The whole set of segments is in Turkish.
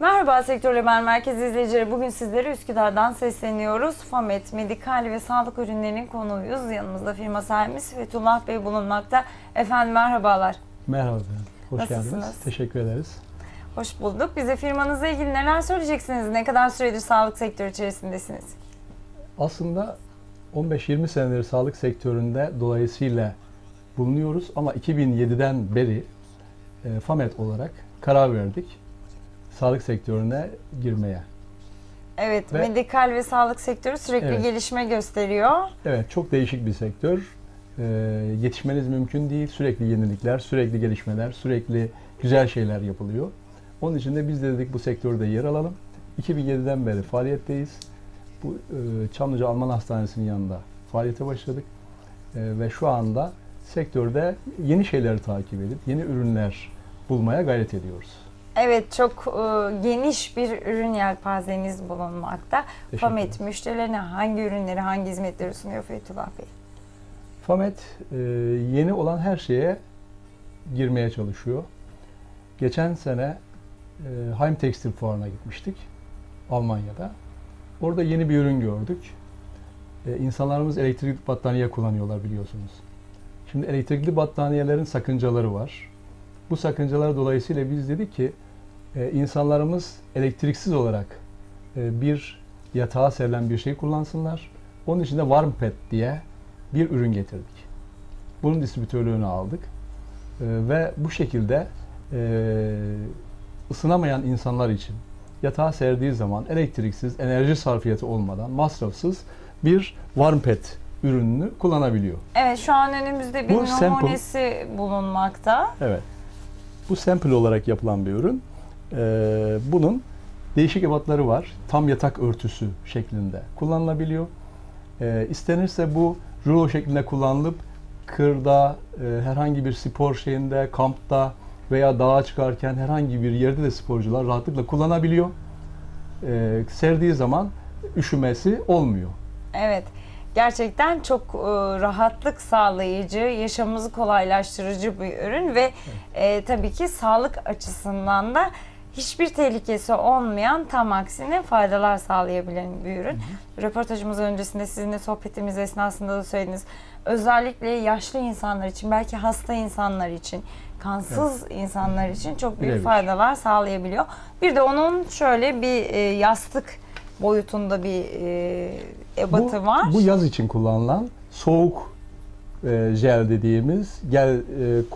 Merhaba Sektör Haber Merkezi izleyicileri. Bugün sizlere Üsküdar'dan sesleniyoruz. Famet, medikal ve sağlık ürünlerinin konuğuyuz. Yanımızda firma sahibimiz Fethullah Bey bulunmakta. Efendim merhabalar. Merhaba efendim. Hoş Nasılsınız? geldiniz. Teşekkür ederiz. Hoş bulduk. Bize firmanızla ilgili neler söyleyeceksiniz? Ne kadar süredir sağlık sektörü içerisindesiniz? Aslında 15-20 senedir sağlık sektöründe dolayısıyla bulunuyoruz ama 2007'den beri e, FAMET olarak karar verdik sağlık sektörüne girmeye. Evet, Ve- medikal ve sağlık sektörü sürekli Evet. gelişme gösteriyor. Evet çok değişik bir sektör. E, yetişmeniz mümkün değil. Sürekli yenilikler, sürekli gelişmeler, sürekli güzel şeyler yapılıyor. Onun için de biz de dedik bu sektörde yer alalım. 2007'den beri faaliyetteyiz. Bu e, Çamlıca Alman Hastanesi'nin yanında faaliyete başladık. E, ve şu anda sektörde yeni şeyleri takip edip yeni ürünler bulmaya gayret ediyoruz. Evet, çok e, geniş bir ürün yelpazeniz bulunmakta. Teşekkür Famet müşterilerine hangi ürünleri, hangi hizmetleri sunuyor Fethullah Bey? Famet e, yeni olan her şeye girmeye çalışıyor. Geçen sene e, Heim Tekstil Fuarı'na gitmiştik Almanya'da. Orada yeni bir ürün gördük. E, insanlarımız elektrikli battaniye kullanıyorlar biliyorsunuz. Şimdi elektrikli battaniyelerin sakıncaları var. Bu sakıncalar dolayısıyla biz dedik ki e, insanlarımız elektriksiz olarak e, bir yatağa serilen bir şey kullansınlar. Onun için de Warm Pad diye bir ürün getirdik. Bunun distribütörlüğünü aldık. Ee, ve bu şekilde e, ısınamayan insanlar için yatağa serdiği zaman elektriksiz, enerji sarfiyatı olmadan, masrafsız bir warm pad ürününü kullanabiliyor. Evet, şu an önümüzde bir Bu sample. numunesi bulunmakta. Evet. Bu sample olarak yapılan bir ürün. Ee, bunun değişik ebatları var. Tam yatak örtüsü şeklinde kullanılabiliyor. Ee, istenirse bu rulo şeklinde kullanılıp kırda, e, herhangi bir spor şeyinde, kampta veya dağa çıkarken herhangi bir yerde de sporcular rahatlıkla kullanabiliyor. Ee, serdiği zaman üşümesi olmuyor. Evet. Gerçekten çok e, rahatlık sağlayıcı, yaşamımızı kolaylaştırıcı bir ürün ve e, tabii ki sağlık açısından da hiçbir tehlikesi olmayan tam aksine faydalar sağlayabilen bir ürün. Röportajımız öncesinde sizinle sohbetimiz esnasında da söylediniz. Özellikle yaşlı insanlar için, belki hasta insanlar için, kansız insanlar için çok büyük Birebir. faydalar sağlayabiliyor. Bir de onun şöyle bir e, yastık boyutunda bir e, ebatı bu, var. Bu yaz için kullanılan soğuk e, jel dediğimiz, gel e,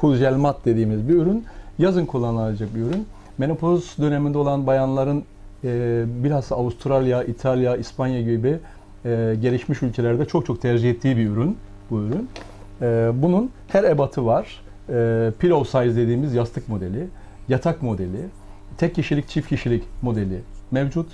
cool gel mat dediğimiz bir ürün. Yazın kullanılacak bir ürün. Menopoz döneminde olan bayanların e, bilhassa Avustralya, İtalya, İspanya gibi e, gelişmiş ülkelerde çok çok tercih ettiği bir ürün bu ürün. E, bunun her ebatı var. E, pillow size dediğimiz yastık modeli, yatak modeli, tek kişilik, çift kişilik modeli mevcut.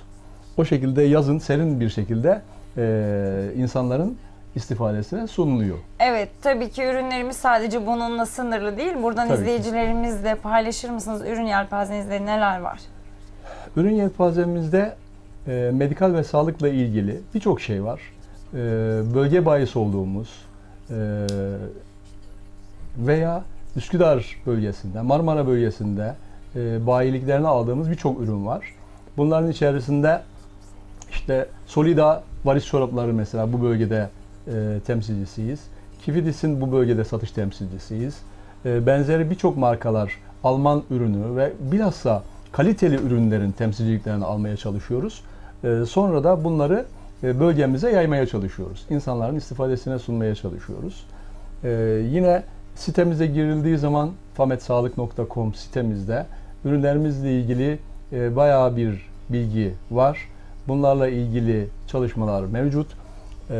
O şekilde yazın serin bir şekilde e, insanların istifadesine sunuluyor. Evet tabii ki ürünlerimiz sadece bununla sınırlı değil. Buradan Tabii ki. izleyicilerimizle paylaşır mısınız? Ürün yelpazenizde neler var? Ürün yelpazemizde e, medikal ve sağlıkla ilgili birçok şey var. E, bölge bayisi olduğumuz e, veya Üsküdar bölgesinde, Marmara bölgesinde e, bayiliklerini aldığımız birçok ürün var. Bunların içerisinde işte Solida varis çorapları mesela bu bölgede e, temsilcisiyiz. Kifidis'in bu bölgede satış temsilcisiyiz. E, benzeri birçok markalar Alman ürünü ve bilhassa kaliteli ürünlerin temsilciliklerini almaya çalışıyoruz. E, sonra da bunları e, bölgemize yaymaya çalışıyoruz. İnsanların istifadesine sunmaya çalışıyoruz. E, yine sitemize girildiği zaman fametsağlık.com sitemizde ürünlerimizle ilgili e, bayağı bir bilgi var. Bunlarla ilgili çalışmalar mevcut. E,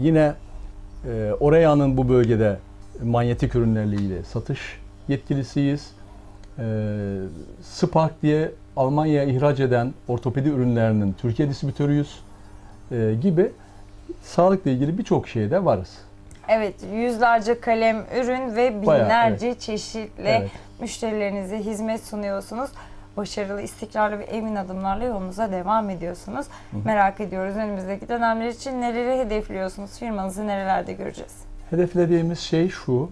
yine e, Oreya'nın bu bölgede manyetik ürünlerle ilgili satış yetkilisiyiz. E, Spark diye Almanya'ya ihraç eden ortopedi ürünlerinin Türkiye distribütörüyüz e, gibi sağlıkla ilgili birçok şeyde varız. Evet yüzlerce kalem ürün ve Bayağı, binlerce çeşitli Evet. müşterilerinize hizmet sunuyorsunuz. Başarılı, istikrarlı ve emin adımlarla yolunuza devam ediyorsunuz. Merak ediyoruz önümüzdeki dönemler için neleri hedefliyorsunuz? Firmanızı nerelerde göreceğiz? Hedeflediğimiz şey şu,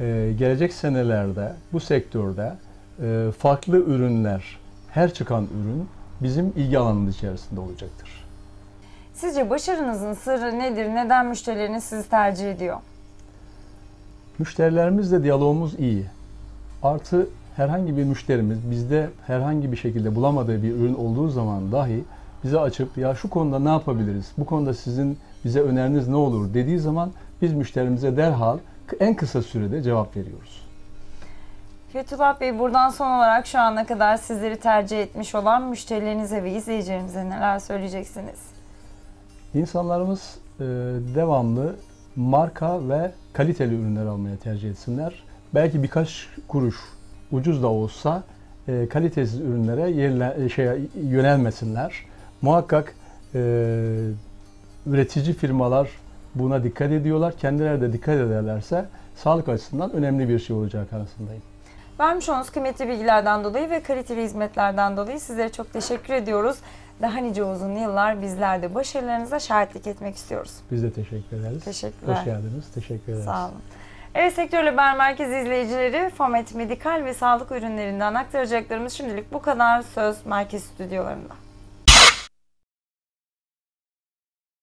e, gelecek senelerde bu sektörde e, farklı ürünler her çıkan ürün bizim ilgi alanımız içerisinde olacaktır. Sizce başarınızın sırrı nedir? Neden müşterileriniz sizi tercih ediyor? Müşterilerimizle diyalogumuz iyi. Artı herhangi bir müşterimiz bizde herhangi bir şekilde bulamadığı bir ürün olduğu zaman dahi bize açıp ya şu konuda ne yapabiliriz? Bu konuda sizin bize öneriniz ne olur dediği zaman biz müşterimize derhal en kısa sürede cevap veriyoruz. Fethullah Bey buradan son olarak şu ana kadar sizleri tercih etmiş olan müşterilerinize ve izleyicilerimize neler söyleyeceksiniz? İnsanlarımız e, devamlı marka ve kaliteli ürünler almaya tercih etsinler. Belki birkaç kuruş ucuz da olsa e, kalitesiz ürünlere yerle, şeye, yönelmesinler. Muhakkak e, üretici firmalar buna dikkat ediyorlar. Kendileri de dikkat ederlerse sağlık açısından önemli bir şey olacağı kanısındayım. Vermiş olduğunuz kıymetli bilgilerden dolayı ve kaliteli hizmetlerden dolayı sizlere çok teşekkür ediyoruz. Daha nice uzun yıllar bizler de başarılarınıza şahitlik etmek istiyoruz. Biz de teşekkür ederiz. Teşekkürler. Hoş geldiniz. Teşekkür ederiz. Sağ olun. Evet Sektör Haber Merkezi izleyicileri Fomet Medikal ve sağlık ürünlerinden aktaracaklarımız şimdilik bu kadar söz merkez stüdyolarında.